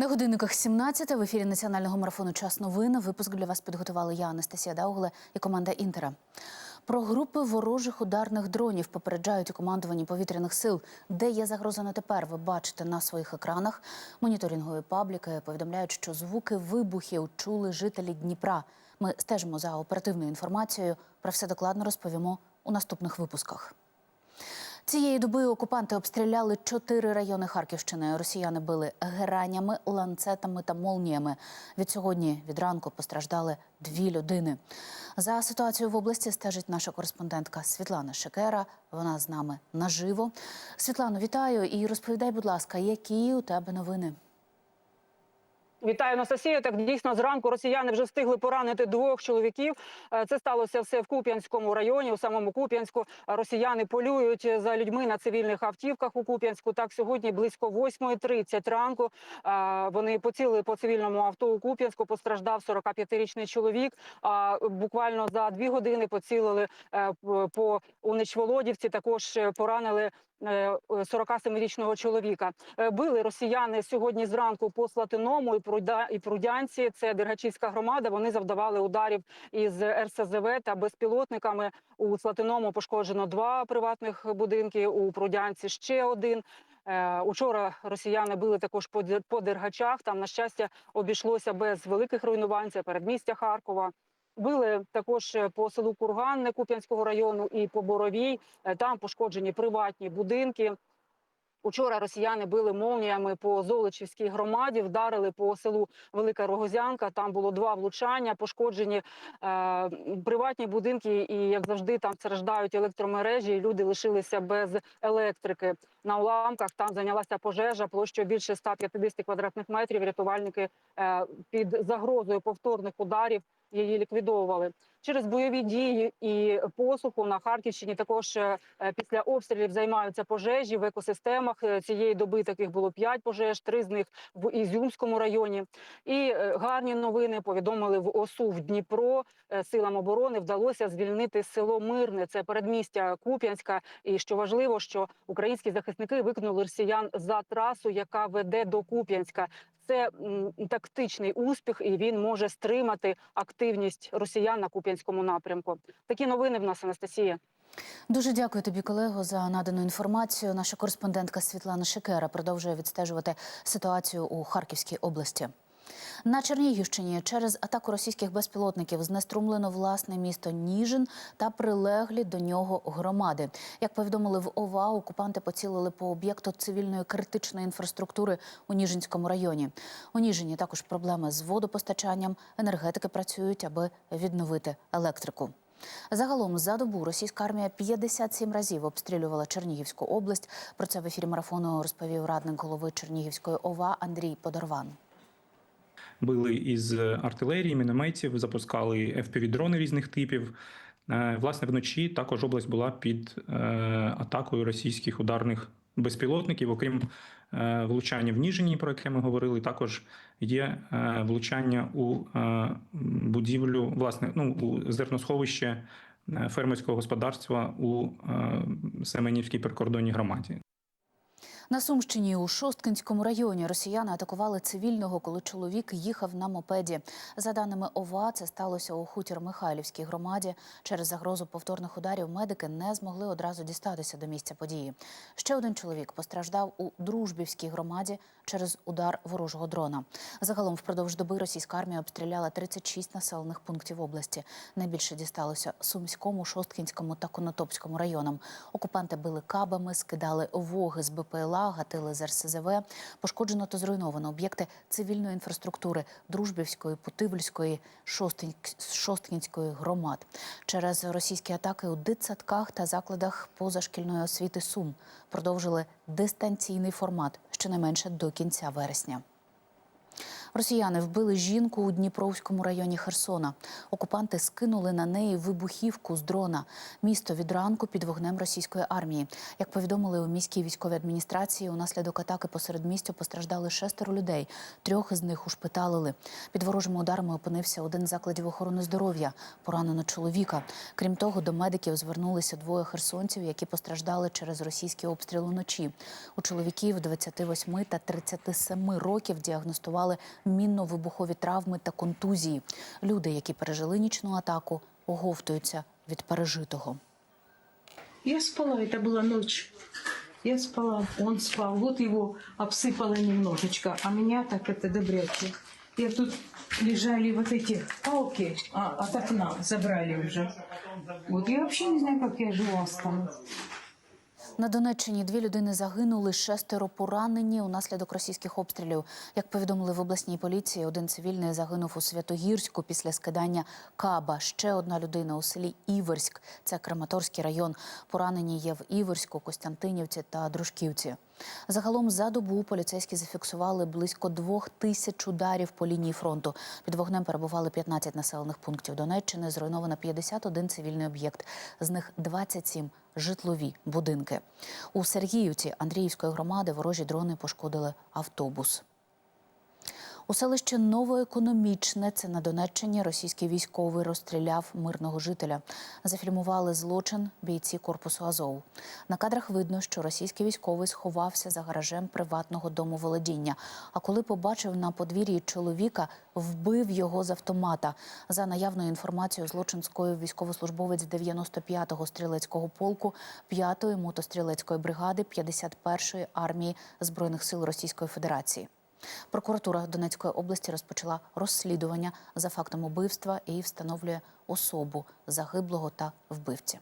На годинниках 17 в ефірі національного марафону Час новин. Випуск для вас підготували я, Анастасія Даугле і команда Інтера. Про групи ворожих ударних дронів попереджають у командуванні повітряних сил. Де є загроза на тепер? Ви бачите на своїх екранах. Моніторингові пабліки повідомляють, що звуки вибухів чули жителі Дніпра. Ми стежимо за оперативною інформацією. Про все докладно розповімо у наступних випусках. Цієї доби окупанти обстріляли чотири райони Харківщини. Росіяни били геранями, ланцетами та молніями. Від сьогодні від ранку постраждали дві людини. За ситуацією в області стежить наша кореспондентка Світлана Шекера. Вона з нами наживо. Світлано, вітаю і розповідай, будь ласка, які у тебе новини? Вітаю Анастасію. Так дійсно зранку росіяни вже встигли поранити двох чоловіків. Е, Це сталося все в Куп'янському районі. У самому Куп'янську росіяни полюють за людьми на цивільних автівках у Куп'янську. Так сьогодні близько 8.30 ранку е, вони поцілили по цивільному авто у Куп'янську. Постраждав 45-річний чоловік. А буквально за дві години поцілили е, по у Нечволодівці. Також поранили. Е, 47-річного чоловіка Е, били росіяни сьогодні зранку по Слатиному і і Прудянці. Це Дергачівська громада. Вони завдавали ударів із РСЗВ та безпілотниками. У Слатиному пошкоджено два приватних будинки. У Прудянці ще один. Е, Учора росіяни били також по Дергачах. Там на щастя обійшлося без великих руйнувань. Це передмістя Харкова. Били також е, по селу Курганне Куп'янського району і по Боровій. Е, Там пошкоджені приватні будинки. Учора росіяни били молніями по Золочівській громаді, вдарили по селу Велика Рогозянка. Там було два влучання, пошкоджені е, приватні будинки, і як завжди, там страждають електромережі. і Люди лишилися без електрики. На уламках там зайнялася пожежа площею більше 150 квадратних метрів. Рятувальники е, під загрозою повторних ударів її ліквідовували. Через бойові дії і посуху на Харківщині також е, після обстрілів займаються пожежі в екосистемах. Е, Цієї доби таких було п'ять пожеж, три з них в Ізюмському районі. І е, гарні новини повідомили в ОСУ в Дніпро. Силам оборони вдалося звільнити село Мирне. Це передмістя Куп'янська. І що важливо, що українські захисники викинули росіян за трасу, яка веде до Куп'янська. Це тактичний успіх, і він може стримати активність росіян на Куп'янському напрямку. Такі новини в нас Анастасія. Дуже дякую тобі, колего, за надану інформацію. Наша кореспондентка Світлана Шекера продовжує відстежувати ситуацію у Харківській області. На Чернігівщині через атаку російських безпілотників знеструмлено власне місто Ніжин та прилеглі до нього громади. Як повідомили в ОВА, окупанти поцілили по об'єкту цивільної критичної інфраструктури у Ніжинському районі. У Ніжині також проблеми з водопостачанням. Енергетики працюють, аби відновити електрику. Загалом за добу російська армія 57 разів обстрілювала Чернігівську область. Про це в ефірі марафону розповів радник голови Чернігівської ОВА Андрій Подорван. Били із артилерії, мінометів, запускали FPV-дрони різних типів. Е, Власне, вночі також область була під е, атакою російських ударних безпілотників. Окрім е, влучання в Ніжині, про яке ми говорили, також є влучання у будівлю, власне, ну, у зерносховище фермерського господарства у Семенівській прикордонній громаді. На Сумщині у Шосткинському районі росіяни атакували цивільного, коли чоловік їхав на мопеді. За даними ОВА, це сталося у хутір Михайлівській громаді. Через загрозу повторних ударів медики не змогли одразу дістатися до місця події. Ще один чоловік постраждав у Дружбівській громаді через удар ворожого дрона. Загалом впродовж доби російська армія обстріляла 36 населених пунктів області. Найбільше дісталося Сумському, Шосткінському та Конотопському районам. Окупанти били кабами, скидали воги з БПЛА, гатили з РСЗВ. Пошкоджено та зруйновано об'єкти цивільної інфраструктури Дружбівської, Путивльської, Шосткінської громад. Через російські атаки у дитсадках та закладах позашкільної освіти Сум продовжили дистанційний формат щонайменше до кінця вересня. Росіяни вбили жінку у Дніпровському районі Херсона. Окупанти скинули на неї вибухівку з дрона. Місто від ранку під вогнем російської армії. Як повідомили у міській військовій адміністрації, унаслідок атаки посеред містя постраждали шестеро людей. Трьох із них ушпиталили. Під ворожими ударами опинився один з закладів охорони здоров'я. Поранено чоловіка. Крім того, до медиків звернулися двоє херсонців, які постраждали через російський обстріл уночі. У чоловіків 28 та 37 років діагностували мінно-вибухові травми та контузії. Люди, які пережили нічну атаку, оговтуються від пережитого. Я спала, это была ночь. Я спала, он спал. Вот его обсыпало немножечко, а меня так это добряче. Я тут лежали вот эти палки а, от окна, забрали уже. Вот я вообще не знаю, как я жива осталась. На Донеччині дві людини загинули, шестеро поранені унаслідок російських обстрілів. Як повідомили в обласній поліції, один цивільний загинув у Святогірську після скидання Каба. Ще одна людина у селі Іверськ, це Краматорський район. Поранені є в Іверську, Костянтинівці та Дружківці. Загалом за добу поліцейські зафіксували близько двох тисяч ударів по лінії фронту. Під вогнем перебували 15 населених пунктів Донеччини. Зруйновано 51 цивільний об'єкт, з них 27 житлові будинки. У Сергіївці Андріївської громади ворожі дрони пошкодили автобус. У селищі Новоекономічне, це на Донеччині, російський військовий розстріляв мирного жителя. Зафільмували злочин бійці корпусу Азов. На кадрах видно, що російський військовий сховався за гаражем приватного домоволодіння. А коли побачив на подвір'ї чоловіка, вбив його з автомата. За наявною інформацією, злочин скоїв військовослужбовець 95-го стрілецького полку, 5-ї мотострілецької бригади, 51-ї армії збройних сил Російської Федерації. Прокуратура Донецької області розпочала розслідування за фактом убивства і встановлює особу загиблого та вбивці.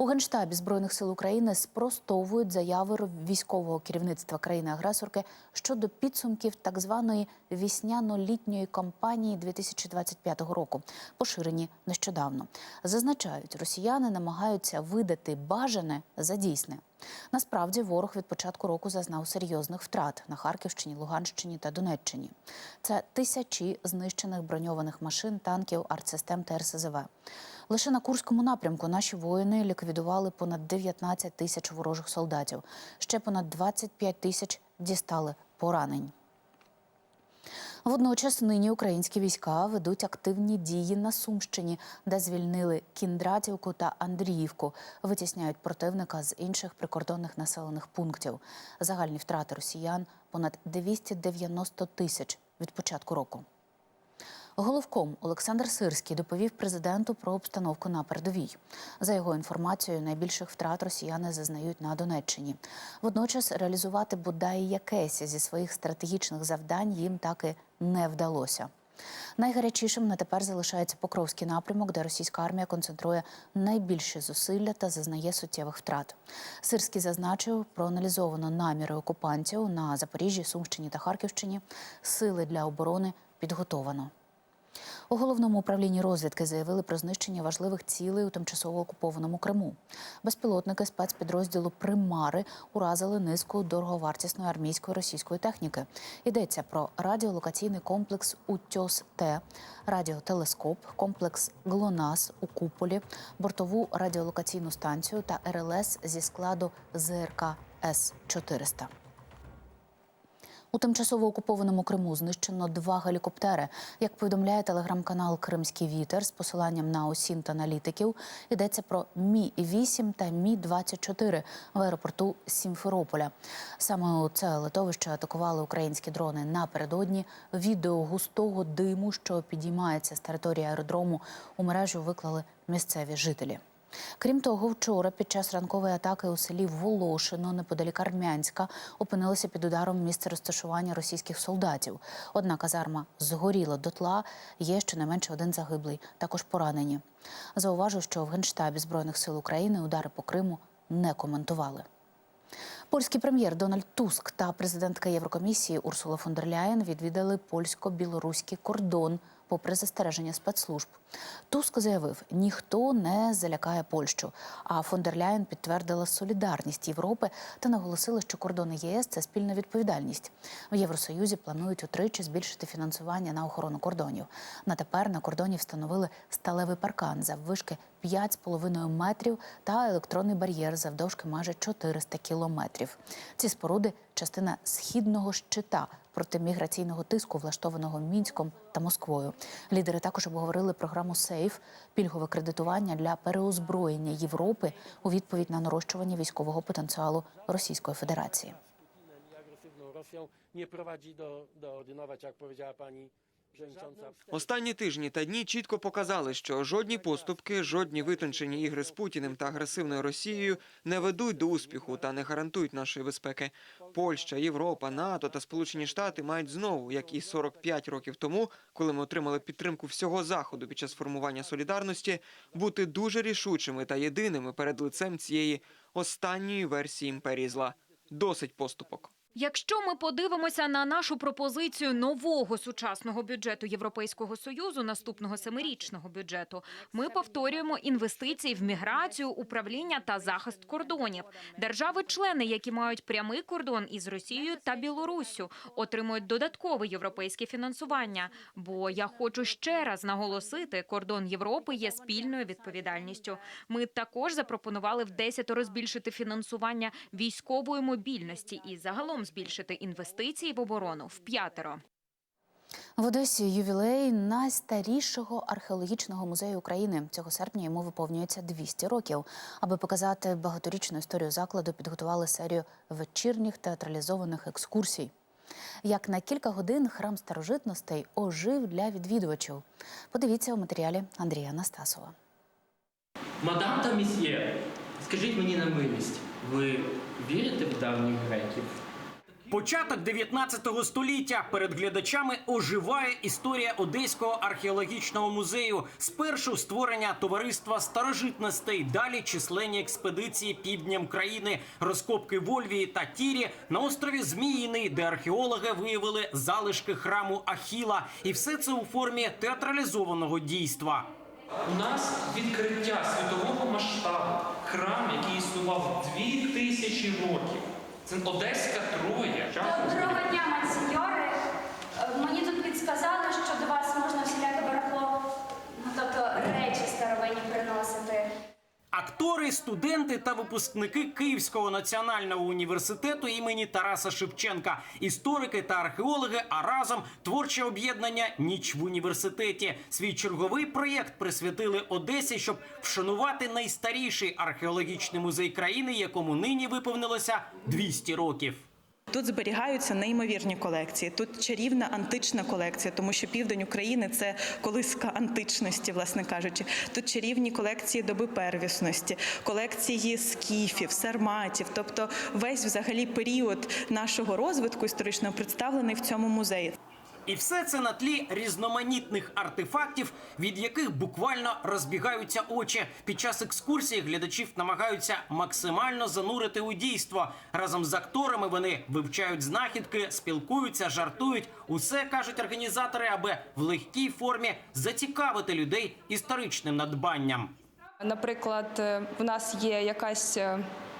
У Генштабі Збройних сил України спростовують заяви військового керівництва країни-агресорки щодо підсумків так званої вісняно-літньої кампанії 2025 року, поширені нещодавно. Зазначають, росіяни намагаються видати бажане за дійсне. Насправді ворог від початку року зазнав серйозних втрат на Харківщині, Луганщині та Донеччині. Це тисячі знищених броньованих машин, танків, артсистем та РСЗВ. Лише на Курському напрямку наші воїни ліквідували понад 19 тисяч ворожих солдатів. Ще понад 25 тисяч дістали поранень. Водночас нині українські війська ведуть активні дії на Сумщині, де звільнили Кіндратівку та Андріївку, витісняють противника з інших прикордонних населених пунктів. Загальні втрати росіян понад 290 тисяч від початку року. Головком Олександр Сирський доповів президенту про обстановку на передовій. За його інформацією, найбільших втрат росіяни зазнають на Донеччині. Водночас реалізувати бодай якесь зі своїх стратегічних завдань їм так і не вдалося. Найгарячішим на тепер залишається Покровський напрямок, де російська армія концентрує найбільші зусилля та зазнає суттєвих втрат. Сирський зазначив, проаналізовано наміри окупантів на Запоріжжі, Сумщині та Харківщині. Сили для оборони підготовано. У головному управлінні розвідки заявили про знищення важливих цілей у тимчасово окупованому Криму. Безпілотники спецпідрозділу Примари уразили низку дороговартісної армійської російської техніки. Йдеться про радіолокаційний комплекс Утьос Т, радіотелескоп, комплекс ГЛОНАС у куполі, бортову радіолокаційну станцію та РЛС зі складу ЗРК С 400 у тимчасово окупованому Криму знищено два гелікоптери. Як повідомляє телеграм-канал Кримський вітер з посиланням на осінт аналітиків, йдеться про Мі 8 та Мі 24 в аеропорту Сімферополя. Саме це литовище атакували українські дрони напередодні. Відео густого диму, що підіймається з території аеродрому, у мережу виклали місцеві жителі. Крім того, вчора під час ранкової атаки у селі Волошино, неподалік Армянська, опинилося під ударом місце розташування російських солдатів. Одна казарма згоріла дотла, є щонайменше один загиблий, також поранені. Зауважу, що в Генштабі Збройних сил України удари по Криму не коментували. Польський прем'єр Дональд Туск та президентка Єврокомісії Урсула фон дер Ляєн відвідали польсько-білоруський кордон попри застереження спецслужб. Туск заявив, ніхто не залякає Польщу. А фон підтвердила солідарність Європи та наголосила, що кордони єС це спільна відповідальність. В Євросоюзі планують утричі збільшити фінансування на охорону кордонів. На тепер на кордоні встановили сталевий паркан заввишки 5,5 метрів та електронний бар'єр завдовжки майже 400 кілометрів. Ці споруди частина східного щита проти міграційного тиску, влаштованого Мінськом та Москвою. Лідери також обговорили програму СЕЙФ пільгове кредитування для переозброєння Європи у відповідь на нарощування військового потенціалу Російської Федерації. Rosją nie prowadzi do, do ordynować, jak powiedziała pani. Останні тижні та дні чітко показали, що жодні поступки, жодні витончені ігри з Путіним та агресивною Росією не ведуть до успіху та не гарантують нашої безпеки. Польща, Європа, НАТО та Сполучені Штати мають знову, як і 45 років тому, коли ми отримали підтримку всього заходу під час формування солідарності, бути дуже рішучими та єдиними перед лицем цієї останньої версії імперії зла. Досить поступок. Якщо ми подивимося на нашу пропозицію нового сучасного бюджету Європейського союзу, наступного семирічного бюджету, ми повторюємо інвестиції в міграцію, управління та захист кордонів. Держави-члени, які мають прямий кордон із Росією та Білоруссю, отримують додаткове європейське фінансування. Бо я хочу ще раз наголосити, кордон Європи є спільною відповідальністю. Ми також запропонували в 10 збільшити фінансування військової мобільності і загалом збільшити інвестиції в оборону в п'ятеро. В Одесі ювілей найстарішого археологічного музею України. Цього серпня йому виповнюється 200 років. Аби показати багаторічну історію закладу, підготували серію вечірніх театралізованих екскурсій. Як на кілька годин храм старожитностей ожив для відвідувачів. Подивіться у матеріалі Андрія Настасова. Мадам та місьє, скажіть мені на милість, ви вірите в давніх греків? Початок 19 століття перед глядачами оживає історія Одеського археологічного музею. Спершу створення товариства старожитностей, далі численні експедиції півдням країни, розкопки в Ольвії та Тірі на острові Зміїний, де археологи виявили залишки храму Ахіла, і все це у формі театралізованого дійства. У нас відкриття світового масштабу, храм, який існував дві тисячі років. Це Одеська Троя. Доброго дня, мансіньори. Е, Мені тут підсказали, що до вас можна всіляке барахло, ну тобто речі старовинні приносити. Актори, студенти та випускники Київського національного університету імені Тараса Шевченка, історики та археологи, а разом творче об'єднання Ніч в університеті. Свій черговий проєкт присвятили Одесі, щоб вшанувати найстаріший археологічний музей країни, якому нині виповнилося 200 років. Тут зберігаються неймовірні колекції. Тут чарівна антична колекція, тому що південь України це колиска античності, власне кажучи. Тут чарівні колекції доби первісності, колекції скіфів, сарматів. Тобто весь взагалі період нашого розвитку історичного представлений в цьому музеї. І все це на тлі різноманітних артефактів, від яких буквально розбігаються очі. Під час екскурсії глядачів намагаються максимально занурити у дійство. Разом з акторами вони вивчають знахідки, спілкуються, жартують. Усе кажуть організатори, аби в легкій формі зацікавити людей історичним надбанням. Наприклад, е, в нас є якась.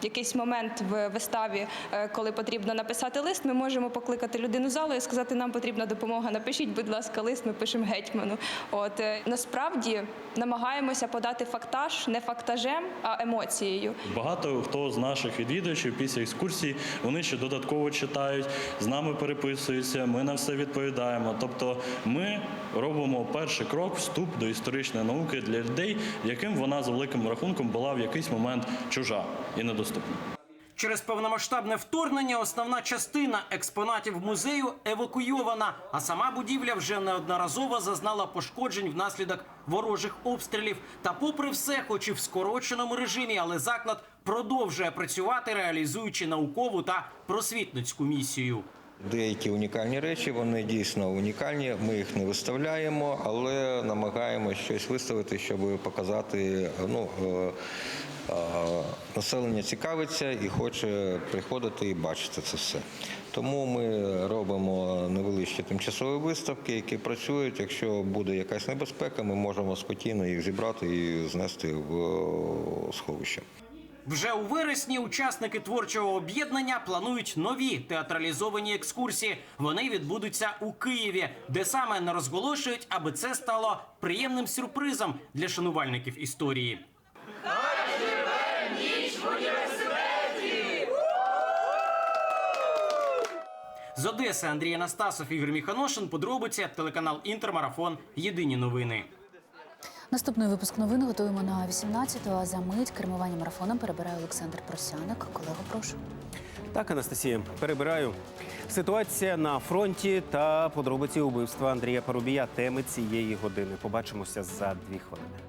Якийсь момент в виставі, е, коли потрібно написати лист, ми можемо покликати людину залу і сказати, нам потрібна допомога. Напишіть, будь ласка, лист, ми пишемо гетьману. От е, насправді намагаємося подати фактаж не фактажем, а емоцією. Багато хто з наших відвідувачів після екскурсії вони ще додатково читають, з нами переписуються. Ми на все відповідаємо. Тобто, ми робимо перший крок, вступ до історичної науки для людей, яким вона за великим рахунком була в якийсь момент чужа і недоступна. Через повномасштабне вторгнення основна частина експонатів музею евакуйована, а сама будівля вже неодноразово зазнала пошкоджень внаслідок ворожих обстрілів. Та, попри все, хоч і в скороченому режимі, але заклад продовжує працювати, реалізуючи наукову та просвітницьку місію. Деякі унікальні речі, вони дійсно унікальні. Ми їх не виставляємо, але намагаємося щось виставити, щоб показати ну, е, е, населення цікавиться і хоче приходити і бачити це все. Тому ми робимо невеличкі тимчасові виставки, які працюють. Якщо буде якась небезпека, ми можемо спокійно їх зібрати і знести в е, сховище. Вже у вересні учасники творчого об'єднання планують нові театралізовані екскурсії. Вони відбудуться у Києві, де саме не розголошують, аби це стало приємним сюрпризом для шанувальників історії. З Одеси Андрій Анастасов, Ігор Міханошин. Подробиці телеканал Інтермарафон. Єдині новини. Наступний випуск новин готуємо на 18-ту, а за мить кермування марафоном перебирає Олександр Просяник. Колего, прошу. Так, Анастасія, перебираю. Ситуація на фронті та подробиці убивства Андрія Парубія. Теми цієї години. Побачимося за дві хвилини.